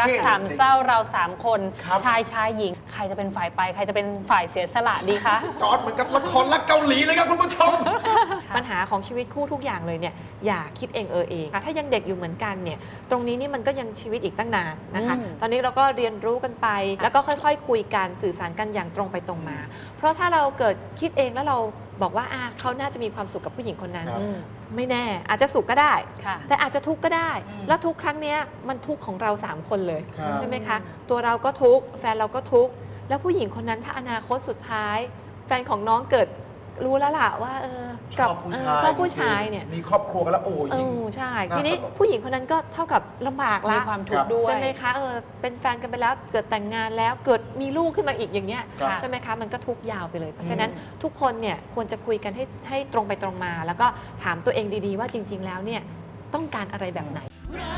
รักสามเศร้าเราสามคน ครับ ชายชายหญิง ใครจะเป็นฝ่ายไป ใครจะเป็นฝ่ายเสียสละดีคะ จอร์ดเหมือนกับละครรักเกาหลีเลยครับคุณผู้ชม ปัญหาของชีวิตคู่ทุกอย่างเลยเนี่ยอย่าคิดเองเออเองค่ะถ้ายังเด็กอยู่เหมือนกันเนี่ยตรงนี้นี่มันก็ยังชีวิตอีกตั้งนานนะคะ อืม ตอนนี้เราก็เรียนรู้กันไป แล้วก็ค่อยๆ คุยกันสื่อสารกันอย่างตรงไปตรงมา เพราะถ้าเราเกิดคิดเองแล้วเรา บอกว่าอะเขาน่าจะมีความสุขกับผู้หญิงคนนั้น ครับ อืม ไม่แน่ อาจจะสุขก็ได้ ค่ะ แต่อาจจะทุกข์ก็ได้ อืม แล้วทุกครั้งเนี้ยมันทุกข์ของเราสามคนเลย ครับ ใช่ไหมคะ ตัวเราก็ทุกข์แฟนเราก็ทุกข์แล้วผู้หญิงคนนั้นถ้าอนาคตสุดท้าย แฟนของน้องเกิด รู้แล้วล่ะว่าเออชอบผู้เอชาอยชอบผู้ชายเนี่ยมีครอบครัวกันแล้วโอ้เอยิ่ง อใช่ น่าทีนี้สลดผู้หญิงคนนั้นก็เท่ากับลำบากมีละความทุกข์ด้วย ใช่ไหมคะเออเป็นแฟนกันไปแล้วเกิดแต่งงานแล้วเกิดมีลูกขึ้นมาอีกอย่างเงี้ยครับ ใช่ไหมคะมันก็ทุกข์ยาวไปเลย เพราะฉะนั้นอืมทุกคนเนี่ยควรจะคุยกันให้ให้ตรงไปตรงมา แล้วก็ถามตัวเองดีๆ ว่าจริง ๆ แล้วเนี่ยต้องการอะไรแบบไหน รั